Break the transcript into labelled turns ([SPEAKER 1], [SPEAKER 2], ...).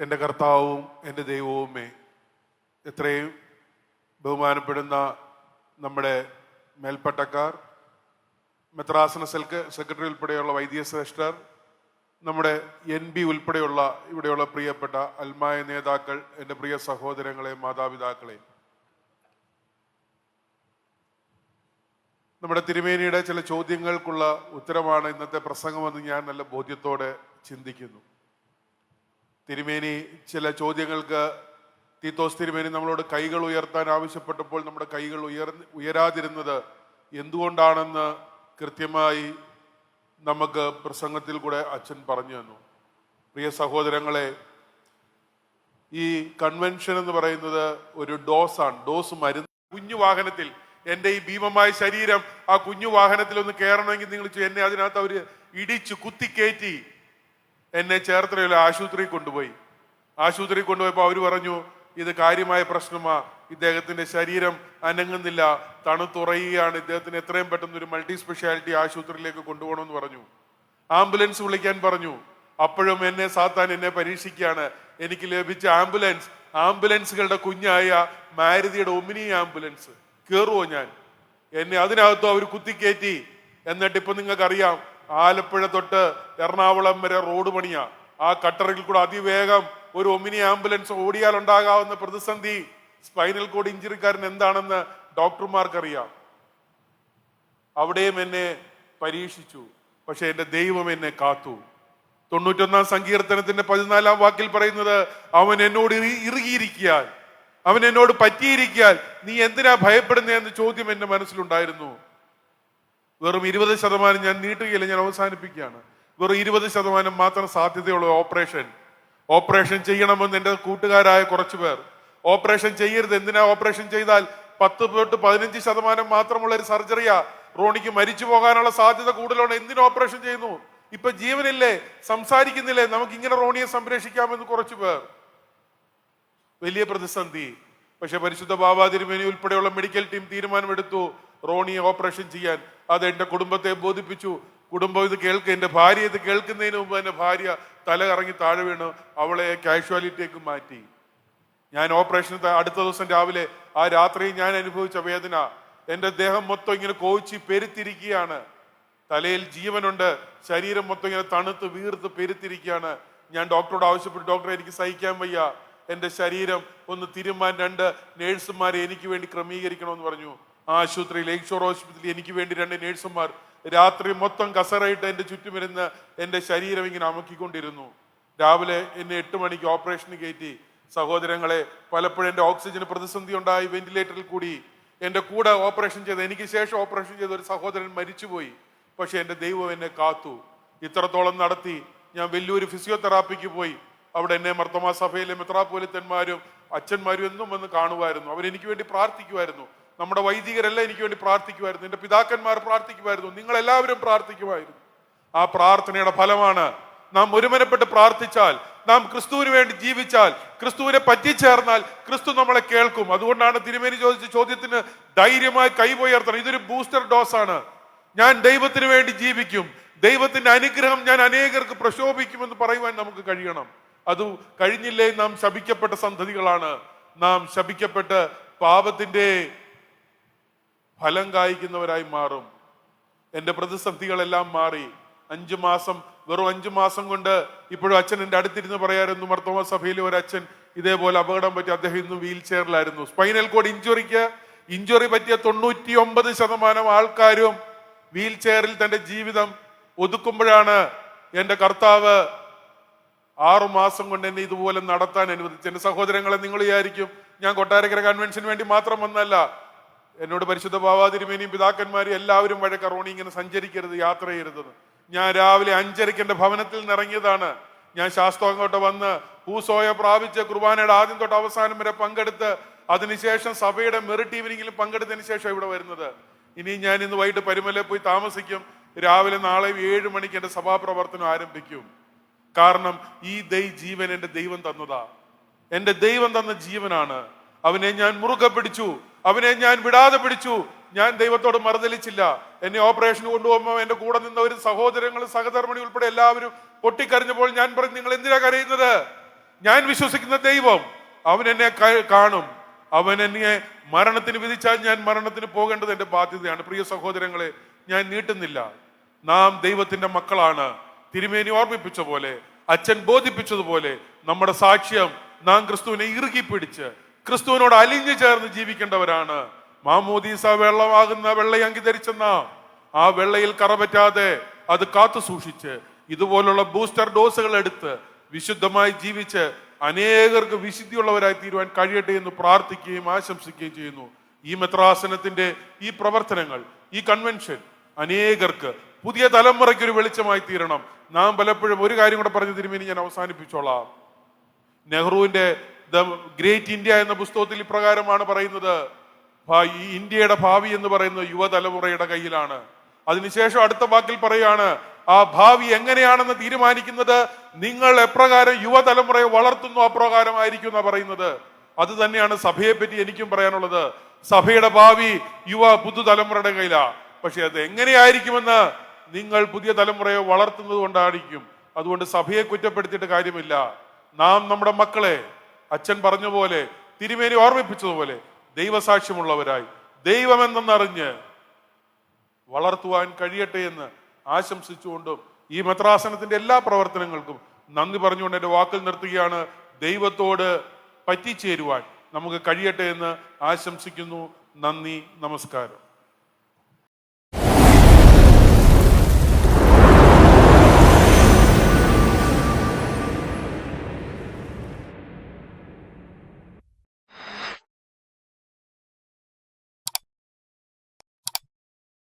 [SPEAKER 1] എന്റെ കർത്താവും എന്റെ ദൈവവുമേ എത്രയും ബഹുമാനപ്പെടുന്ന നമ്മുടെ മേൽപ്പട്ടക്കാർ മെത്രാസന സെൽക്ക് സെക്രട്ടറി ഉൾപ്പെടെയുള്ള വൈദ്യശ്രേഷ്ഠർ നമ്മുടെ എൻ ബി ഉൾപ്പെടെയുള്ള ഇവിടെയുള്ള പ്രിയപ്പെട്ട അൽമായ നേതാക്കൾ എന്റെ പ്രിയ സഹോദരങ്ങളെ മാതാപിതാക്കളെ. നമ്മുടെ തിരുമേനിയുടെ ചില ചോദ്യങ്ങൾക്കുള്ള ഉത്തരമാണ് ഇന്നത്തെ പ്രസംഗമെന്ന് ഞാൻ നല്ല ബോധ്യത്തോടെ ചിന്തിക്കുന്നു. തിരുമേനി ചില ചോദ്യങ്ങൾക്ക് തീത്തോസ് തിരുമേനി നമ്മളോട് കൈകൾ ഉയർത്താൻ ആവശ്യപ്പെട്ടപ്പോൾ നമ്മുടെ കൈകൾ ഉയർ ഉയരാതിരുന്നത് എന്തുകൊണ്ടാണെന്ന് കൃത്യമായി നമുക്ക് പ്രസംഗത്തിൽ കൂടെ അച്ഛൻ പറഞ്ഞു തന്നു. പ്രിയ സഹോദരങ്ങളെ ഈ കൺവെൻഷൻ എന്ന് പറയുന്നത് ഒരു ഡോസാണ്. ഡോസ് മരുന്ന്. കുഞ്ഞു വാഹനത്തിൽ എന്റെ ഈ ഭീമമായ ശരീരം ആ കുഞ്ഞു വാഹനത്തിൽ ഒന്ന് കയറണമെങ്കിൽ നിങ്ങൾ എന്നെ അതിനകത്ത് അവർ ഇടിച്ചു കുത്തിക്കയറ്റി എന്നെ ചേർത്തലയിലെ ആശുപത്രി കൊണ്ടുപോയി. ആശുപത്രി കൊണ്ടുപോയപ്പോൾ അവർ പറഞ്ഞു ഇത് കാര്യമായ പ്രശ്നമാ. ഇദ്ദേഹത്തിന്റെ ശരീരം അനങ്ങുന്നില്ല. തണുത്തുറയുകയാണ്. ഇദ്ദേഹത്തിന് എത്രയും പെട്ടെന്ന് ഒരു മൾട്ടി സ്പെഷ്യാലിറ്റി ആശുപത്രിയിലേക്ക് കൊണ്ടുപോകണമെന്ന് പറഞ്ഞു. ആംബുലൻസ് വിളിക്കാൻ പറഞ്ഞു. അപ്പോഴും എന്നെ സാത്താൻ എന്നെ പരീക്ഷിക്കുകയാണ്. എനിക്ക് ലഭിച്ച ആംബുലൻസ്. ആംബുലൻസുകളുടെ കുഞ്ഞായ മാരുതിയുടെ ഒമിനി ആംബുലൻസ്. കയറുവോ ഞാൻ? എന്നെ അതിനകത്തും അവർ കുത്തിക്കയറ്റി എന്നിട്ട് ഇപ്പൊ നിങ്ങൾക്കറിയാം ആലപ്പുഴ തൊട്ട് എറണാകുളം വരെ റോഡ് പണിയാ. ആ കട്ടറിൽ കൂടെ അതിവേഗം ഒരു ഒമിനി ആംബുലൻസ് ഓടിയാൽ ഉണ്ടാകാവുന്ന പ്രതിസന്ധി. സ്പൈനൽ കോഡ് ഇഞ്ചുറിക്കാരൻ എന്താണെന്ന് ഡോക്ടർമാർക്കറിയാം. അവിടെയും എന്നെ പരീക്ഷിച്ചു. പക്ഷെ എന്റെ ദൈവം എന്നെ കാത്തു. തൊണ്ണൂറ്റൊന്നാം സങ്കീർത്തനത്തിന്റെ പതിനാലാം വാക്കിൽ പറയുന്നത് അവൻ എന്നോട് ഇറി- ഇറുകിയിരിക്കാൻ അവൻ എന്നോട് പറ്റിയിരിക്കാൻ നീ എന്തിനാ ഭയപ്പെടുന്നതെന്ന് ചോദ്യം എന്റെ മനസ്സിലുണ്ടായിരുന്നു. വെറും ഇരുപത് ശതമാനം ഞാൻ നീട്ടുകയില്ല ഞാൻ അവസാനിപ്പിക്കുകയാണ്. വെറും ഇരുപത് ശതമാനം മാത്രം സാധ്യതയുള്ള ഓപ്പറേഷൻ. ഓപ്പറേഷൻ ചെയ്യണമെന്ന് എന്റെ കൂട്ടുകാരായ കുറച്ചു പേർ ഓപ്പറേഷൻ ചെയ്യരുത്. എന്തിനാ ഓപ്പറേഷൻ ചെയ്താൽ പത്ത് തൊട്ട് പതിനഞ്ച് ശതമാനം മാത്രമുള്ള ഒരു സർജറിയാ. റോണിക്ക് മരിച്ചു പോകാനുള്ള സാധ്യത കൂടുതലാണ്. എന്തിനു ഓപ്പറേഷൻ ചെയ്യുന്നു? ഇപ്പൊ ജീവനില്ലേ? സംസാരിക്കുന്നില്ലേ? നമുക്ക് ഇങ്ങനെ റോണിയെ സംരക്ഷിക്കാമെന്ന് കുറച്ചു പേർ വലിയ പ്രതിസന്ധി. പക്ഷെ പരിശുദ്ധ ബാബാ തിരുമേനി ഉൾപ്പെടെയുള്ള മെഡിക്കൽ ടീം തീരുമാനമെടുത്തു. റോണിയെ ഓപ്പറേഷൻ ചെയ്യാൻ. അത് എന്റെ കുടുംബത്തെ ബോധിപ്പിച്ചു. കുടുംബം ഇത് കേൾക്കുക എന്റെ ഭാര്യ ഇത് കേൾക്കുന്നതിന് മുമ്പ് എന്റെ ഭാര്യ തല കറങ്ങി താഴെ വീണ്. അവളെ കാഷ്വാലിറ്റിയേക്ക് മാറ്റി. ഞാൻ ഓപ്പറേഷൻ അടുത്ത ദിവസം രാവിലെ ആ രാത്രി ഞാൻ അനുഭവിച്ച വേദന. എന്റെ ദേഹം മൊത്തം ഇങ്ങനെ കോച്ചി പെരുത്തിരിക്കുകയാണ്. തലയിൽ ജീവനുണ്ട്. ശരീരം മൊത്തം ഇങ്ങനെ തണുത്ത് വീർത്ത് പെരുത്തിരിക്കുകയാണ്. ഞാൻ ഡോക്ടറോട് ആവശ്യപ്പെട്ടു ഡോക്ടറെ എനിക്ക് സഹിക്കാൻ വയ്യ. എന്റെ ശരീരം ഒന്ന് തിരുമാൻ രണ്ട് നേഴ്സുമാരെ എനിക്ക് വേണ്ടി ക്രമീകരിക്കണമെന്ന് പറഞ്ഞു. ആശുപത്രി ലേക്ക് ഷോർ ഹോസ്പിറ്റലിൽ എനിക്ക് വേണ്ടി രണ്ട് നേഴ്സുമാർ രാത്രി മൊത്തം കസറായിട്ട് എന്റെ ചുറ്റുമിരുന്ന് എന്റെ ശരീരം ഇങ്ങനെ അമക്കിക്കൊണ്ടിരുന്നു. രാവിലെ എന്നെ എട്ട് മണിക്ക് ഓപ്പറേഷന് കയറ്റി. സഹോദരങ്ങളെ പലപ്പോഴും എന്റെ ഓക്സിജന് പ്രതിസന്ധി ഉണ്ടായി വെന്റിലേറ്ററിൽ കൂടി. എന്റെ കൂടെ ഓപ്പറേഷൻ ചെയ്ത എനിക്ക് ശേഷം ഓപ്പറേഷൻ ചെയ്ത ഒരു സഹോദരൻ മരിച്ചുപോയി. പക്ഷെ എന്റെ ദൈവം എന്നെ കാത്തു. ഇത്രത്തോളം നടത്തി ഞാൻ വലിയൊരു ഫിസിയോതെറാപ്പിക്ക് പോയി. അവിടെ എന്നെ മർത്തമാ സഭയിലെ മെത്രാപോലിത്തന്മാരും അച്ഛന്മാരും എന്നും വന്ന് കാണുമായിരുന്നു. അവരെനിക്ക് വേണ്ടി പ്രാർത്ഥിക്കുമായിരുന്നു. നമ്മുടെ വൈദികരെല്ലാം എനിക്ക് വേണ്ടി പ്രാർത്ഥിക്കുമായിരുന്നു. എന്റെ പിതാക്കന്മാർ പ്രാർത്ഥിക്കുമായിരുന്നു. നിങ്ങളെല്ലാവരും പ്രാർത്ഥിക്കുമായിരുന്നു. ആ പ്രാർത്ഥനയുടെ ഫലമാണ് നാം ഒരുമനപ്പെട്ട് പ്രാർത്ഥിച്ചാൽ നാം ക്രിസ്തുവിന് വേണ്ടി ജീവിച്ചാൽ ക്രിസ്തുവിനെ പറ്റിച്ചേർന്നാൽ ക്രിസ്തു നമ്മളെ കേൾക്കും. അതുകൊണ്ടാണ് തിരുമേനി ചോദിച്ച ചോദ്യത്തിന് ധൈര്യമായി കൈപോയർത്തണം ഇതൊരു ബൂസ്റ്റർ ഡോസ് ആണ് ഞാൻ ദൈവത്തിന് വേണ്ടി ജീവിക്കും. ദൈവത്തിന്റെ അനുഗ്രഹം ഞാൻ അനേകർക്ക് പ്രശോഭിക്കുമെന്ന് പറയുവാൻ നമുക്ക് കഴിയണം. അത് കഴിഞ്ഞില്ലേ നാം ശപിക്കപ്പെട്ട സന്തതികളാണ്. നാം ശപിക്കപ്പെട്ട് പാപത്തിന്റെ ഫലം കായ്ക്കുന്നവരായി മാറും. എന്റെ പ്രതിസന്ധികളെല്ലാം മാറി. അഞ്ചു മാസം വെറും അഞ്ചു മാസം കൊണ്ട് ഇപ്പോഴും അച്ഛൻ എന്റെ അടുത്തിരുന്ന് പറയായിരുന്നു മർത്തോമ സഭയിലെ ഒരു അച്ഛൻ ഇതേപോലെ അപകടം പറ്റി അദ്ദേഹം ഇന്ന് വീൽ ചെയറിലായിരുന്നു. സ്പൈനൽ കോഡ് ഇഞ്ചുറിക്ക്. ഇഞ്ചുറി പറ്റിയ തൊണ്ണൂറ്റി ഒമ്പത് ശതമാനം ആൾക്കാരും വീൽ ചെയറിൽ തന്റെ ജീവിതം ഒതുക്കുമ്പോഴാണ് എന്റെ കർത്താവ് ആറു മാസം കൊണ്ട് എന്നെ ഇതുപോലെ നടത്താൻ അനുവദിച്ചു എന്റെ സഹോദരങ്ങളെ നിങ്ങൾ വിചാരിക്കും ഞാൻ കൊട്ടാരക്കര കൺവെൻഷന് വേണ്ടി മാത്രം വന്നല്ല എന്നോട് പരിശുദ്ധ ബാവാതിരുമേനിയും പിതാക്കന്മാരും എല്ലാവരും വഴക്ക റോണി ഇങ്ങനെ സഞ്ചരിക്കരുത് യാത്ര ചെയ്യരുതെന്ന്. ഞാൻ രാവിലെ അഞ്ചരയ്ക്ക് എന്റെ ഭവനത്തിൽ നിന്ന് ഇറങ്ങിയതാണ്. ഞാൻ ശാസ്ത്രങ്ങോട്ട് വന്ന് പൂസോയ പ്രാപിച്ച് കുർബാനയുടെ ആദ്യം തൊട്ട് അവസാനം വരെ പങ്കെടുത്ത് അതിനുശേഷം സഭയുടെ മെറിറ്റ് ഈവനിങ്ങിലും പങ്കെടുത്തതിന് ശേഷം ഇവിടെ വരുന്നത്. ഇനി ഞാൻ ഇന്ന് വൈകിട്ട് പരുമല പോയി താമസിക്കും. രാവിലെ നാളെ ഏഴ് മണിക്ക് എന്റെ സഭാപ്രവർത്തനം ആരംഭിക്കും. കാരണം ഈ ദൈ ജീവൻ എന്റെ ദൈവം തന്നതാ. എന്റെ ദൈവം തന്ന ജീവനാണ്. അവനെ ഞാൻ മുറുകെ പിടിച്ചു. അവനെ ഞാൻ വിടാതെ പിടിച്ചു. ഞാൻ ദൈവത്തോട് മറുതലിച്ചില്ല. എന്നെ ഓപ്പറേഷന് കൊണ്ടുപോകുമ്പോൾ എന്റെ കൂടെ നിന്ന ഒരു സഹോദരങ്ങൾ സഹധർമ്മിണി ഉൾപ്പെടെ എല്ലാവരും പൊട്ടിക്കരഞ്ഞപ്പോൾ ഞാൻ പറഞ്ഞു നിങ്ങൾ എന്തിനാ കരയുന്നത്? ഞാൻ വിശ്വസിക്കുന്ന ദൈവം അവൻ എന്നെ കാണും. അവൻ എന്നെ മരണത്തിന് വിധിച്ചാൽ ഞാൻ മരണത്തിന് പോകേണ്ടത് എന്റെ ബാധ്യതയാണ്. പ്രിയ സഹോദരങ്ങളെ ഞാൻ നീട്ടുന്നില്ല. നാം ദൈവത്തിന്റെ മക്കളാണ്. തിരുമേനി ഓർമ്മിപ്പിച്ച പോലെ അച്ഛൻ ബോധിപ്പിച്ചതുപോലെ നമ്മുടെ സാക്ഷ്യം നാം ക്രിസ്തുവിനെ ഇറുകി പിടിച്ച് ക്രിസ്തുവിനോട് അലിഞ്ഞു ചേർന്ന് ജീവിക്കേണ്ടവരാണ്. മാമോദീസ വെള്ളമാകുന്ന വെള്ളയങ്കി ധരിച്ചെന്ന ആ വെള്ളയിൽ കറപറ്റാതെ അത് കാത്തു സൂക്ഷിച്ച് ഇതുപോലുള്ള ബൂസ്റ്റർ ഡോസുകൾ എടുത്ത് വിശുദ്ധമായി ജീവിച്ച് അനേകർക്ക് വിശുദ്ധിയുള്ളവരായി തീരുവാൻ കഴിയട്ടെ എന്ന് പ്രാർത്ഥിക്കുകയും ആശംസിക്കുകയും ചെയ്യുന്നു. ഈ മെത്രാസനത്തിന്റെ ഈ പ്രവർത്തനങ്ങൾ ഈ കൺവെൻഷൻ അനേകർക്ക് പുതിയ തലമുറയ്ക്ക് ഒരു വെളിച്ചമായി തീരണം. നാം പലപ്പോഴും ഒരു കാര്യം കൂടെ പറഞ്ഞു തിരുമേനി ഞാൻ അവസാനിപ്പിച്ചോളാം. നെഹ്റുവിന്റെ ദ ഗ്രേറ്റ് ഇന്ത്യ എന്ന പുസ്തകത്തിൽ ഇപ്രകാരമാണ് പറയുന്നത്. ഈ ഇന്ത്യയുടെ ഭാവി എന്ന് പറയുന്നത് യുവതലമുറയുടെ കയ്യിലാണ്. അതിനുശേഷം അടുത്ത വാക്കിൽ പറയാണ് ആ ഭാവി എങ്ങനെയാണെന്ന് തീരുമാനിക്കുന്നത് നിങ്ങൾ എപ്രകാരം യുവതലമുറയെ വളർത്തുന്നു അപ്രകാരമായിരിക്കും എന്നാ പറയുന്നത്. അത് തന്നെയാണ് സഭയെ പറ്റി എനിക്കും പറയാനുള്ളത്. സഭയുടെ ഭാവി യുവ പുതുതലമുറയുടെ കയ്യിലാ. പക്ഷെ അത് എങ്ങനെയായിരിക്കുമെന്ന് നിങ്ങൾ പുതിയ തലമുറയെ വളർത്തുന്നത് കൊണ്ടായിരിക്കും. അതുകൊണ്ട് സഭയെ കുറ്റപ്പെടുത്തിയിട്ട് കാര്യമില്ല. നാം നമ്മുടെ മക്കളെ അച്ഛൻ പറഞ്ഞ പോലെ തിരുമേനി ഓർമ്മിപ്പിച്ചതുപോലെ ദൈവസാക്ഷ്യമുള്ളവരായി. ദൈവമെന്നറിഞ്ഞ് വളർത്തുവാൻ കഴിയട്ടെ എന്ന് ആശംസിച്ചുകൊണ്ടും ഈ മദ്രാസനത്തിന്റെ എല്ലാ പ്രവർത്തനങ്ങൾക്കും നന്ദി പറഞ്ഞുകൊണ്ട് എന്റെ വാക്കിൽ നിർത്തുകയാണ്. ദൈവത്തോട് പറ്റിച്ചേരുവാൻ നമുക്ക് കഴിയട്ടെ എന്ന് ആശംസിക്കുന്നു. നന്ദി നമസ്കാരം.